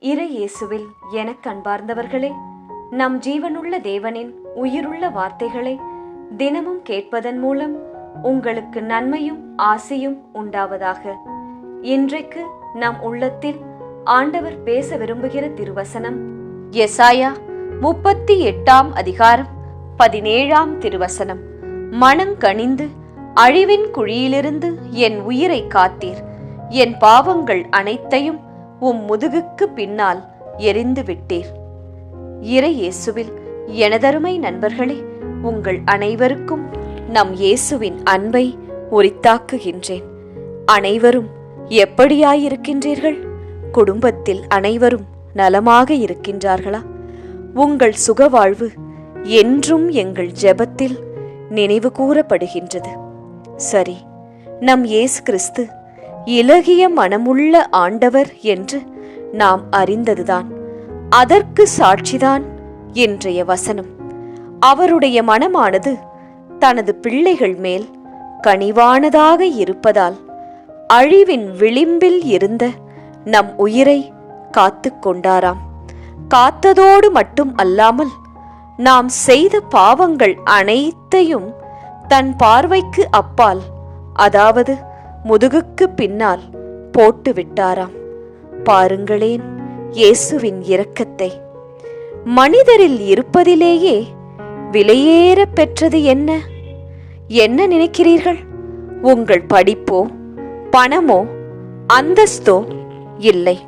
இறை இயேசுவில் எனக் கண்பார்ந்தவர்களே நம் ஜீவனுள்ள தேவனின் உயிருள்ள வார்த்தைகளை தினமும் கேட்பதன் மூலம் உங்களுக்கு நன்மையும் ஆசையும் உண்டாவதாக. இன்றைக்கு நம் உள்ளத்தில் ஆண்டவர் பேச விரும்புகிற திருவசனம் எசாயா முப்பத்தி எட்டாம் அதிகாரம் பதினேழாம் திருவசனம். மனங்கணிந்து அழிவின் குழியிலிருந்து என் உயிரை காத்தீர். என் பாவங்கள் அனைத்தையும் உம் முதுகுக்கு பின்னால் எரிந்து விட்டீர். இறை இயேசுவில் எனதருமை நண்பர்களே உங்கள் அனைவருக்கும் நம் இயேசுவின் அன்பை உரித்தாக்குகின்றேன் அனைவரும் எப்படியாயிருக்கின்றீர்கள்? குடும்பத்தில் அனைவரும் நலமாக இருக்கின்றார்களா? உங்கள் சுகவாழ்வு என்றும் எங்கள் ஜெபத்தில் நினைவு கூறப்படுகின்றது. சரி நம் இயேசு கிறிஸ்து இலகிய மனமுள்ள ஆண்டவர் என்று நாம் அறிந்ததுதான். அதற்கு சாட்சிதான் இன்றைய வசனம். அவருடைய மனமானது தனது பிள்ளைகள் மேல் கனிவானதாக இருப்பதால் அழிவின் விளிம்பில் இருந்த நம் உயிரை காத்து கொண்டாராம். காத்ததோடு மட்டும் அல்லாமல் நாம் செய்த பாவங்கள் அனைத்தையும் தன் பார்வைக்கு அப்பால் அதாவது முதுகுக்கு பின்னால் போட்டு விட்டாராம் பாருங்களேன் இயேசுவின் இரக்கத்தை. மனிதரில் இருப்பதிலேயே விலையேற பெற்றது என்ன? என்ன நினைக்கிறீர்கள்? உங்கள் படிப்போ பணமோ அந்தஸ்தோ இல்லை.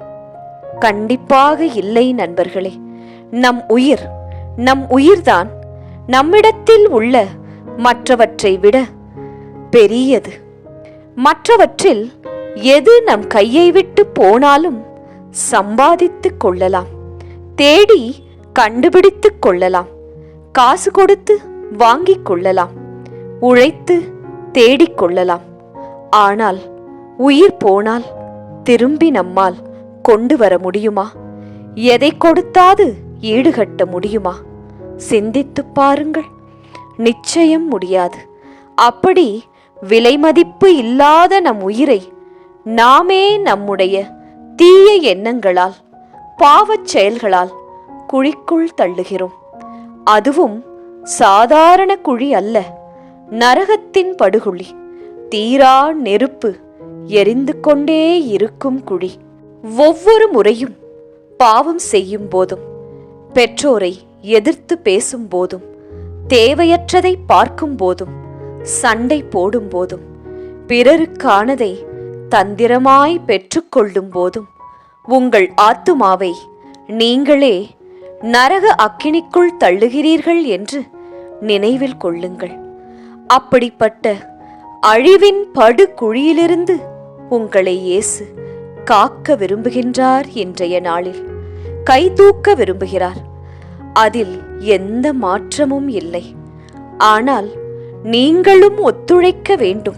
கண்டிப்பாக இல்லை நண்பர்களே. நம் உயிர் நம் உயிர்தான் நம்மிடத்தில் உள்ள மற்றவற்றை விட பெரியது. மற்றவற்றில் எது நம் கையை விட்டு போனாலும் சம்பாதித்துக் கொள்ளலாம். தேடி கண்டுபிடித்துக் கொள்ளலாம். காசு கொடுத்து வாங்கிக் கொள்ளலாம். உழைத்து தேடிக் கொள்ளலாம். ஆனால் உயிர் போனால் திரும்பி நம்மால் கொண்டு வர முடியுமா? எதை கொடுத்தாது ஈடுகட்ட முடியுமா? சிந்தித்துப் பாருங்கள். நிச்சயம் முடியாது. அப்படி விலைமதிப்பு இல்லாத நம் உயிரை நாமே நம்முடைய தீய எண்ணங்களால் பாவச் செயல்களால் குழிக்குள் தள்ளுகிறோம். அதுவும் சாதாரண குழி அல்ல நரகத்தின் படுகுழி தீரா நெருப்பு எரிந்து கொண்டே இருக்கும் குழி. ஒவ்வொரு முறையும் பாவம் செய்யும் போதும் பெற்றோரை எதிர்த்து பேசும் போதும் தேவையற்றதை பார்க்கும் போதும் சண்டை போடும் போதும் பிறருக்கானதை தந்திரமாய் பெற்றுக்கொள்ளும் போதும் உங்கள் ஆத்துமாவை நீங்களே நரக அக்கினிக்குள் தள்ளுகிறீர்கள் என்று நினைவில் கொள்ளுங்கள். அப்படிப்பட்ட அழிவின் படுகுழியிலிருந்து உங்களை இயேசு காக்க விரும்புகின்றார் இன்றைய நாளில். கை தூக்க விரும்புகிறார். அதில் எந்த மாற்றமும் இல்லை. ஆனால் நீங்களும் ஒத்துழைக்க வேண்டும்.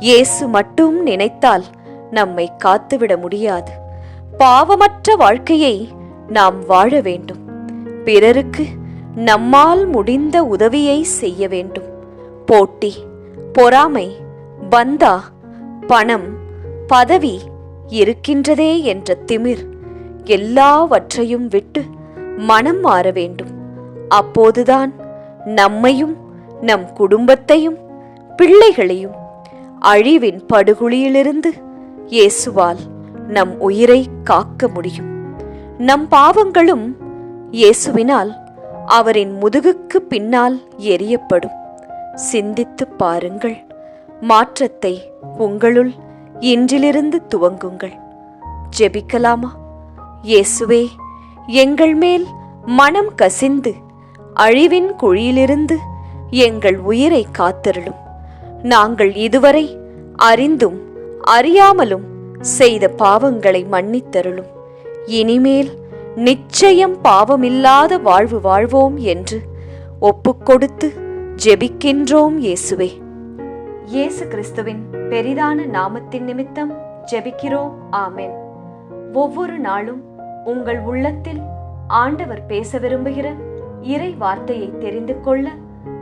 இயேசு மட்டும் நினைத்தால் நம்மை காத்துவிட முடியாது. பாவமற்ற வாழ்க்கையை நாம் வாழ வேண்டும். பிறருக்கு நம்மால் முடிந்த உதவியை செய்ய வேண்டும். போட்டி பொறாமை பந்தா பணம் பதவி இருக்கின்றதே என்ற திமிர் எல்லாவற்றையும் விட்டு மனம் மாற வேண்டும். அப்போதுதான் நம்மையும் நம் குடும்பத்தையும் பிள்ளைகளையும் அழிவின் படுகுழியிலிருந்து இயேசுவால் நம் உயிரை காக்க முடியும். நம் பாவங்களும் இயேசுவினால் அவரின் முதுகுக்கு பின்னால் எரியப்படும் சிந்தித்துப் பாருங்கள் மாற்றத்தை உங்களுள் இன்றிலிருந்து துவங்குங்கள். ஜெபிக்கலாமா? இயேசுவே எங்கள் மேல் மனம் கசிந்து அழிவின் குழியிலிருந்து எங்கள் உயிரை காத்தருளும். நாங்கள் இதுவரை அறிந்தும் அறியாமலும் செய்த பாவங்களை மன்னித்தருளும். இனிமேல் நிச்சயம் பாவமில்லாத வாழ்வு வாழ்வோம் என்று ஒப்புக்கொடுத்து ஜெபிக்கின்றோம் இயேசுவே. இயேசு கிறிஸ்துவின் பெரிதான நாமத்தின் நிமித்தம் ஜெபிக்கிறோம். ஆமென். ஒவ்வொரு நாளும் உங்கள் உள்ளத்தில் ஆண்டவர் பேச விரும்புகிற இறை வார்த்தையை தெரிந்து கொள்ள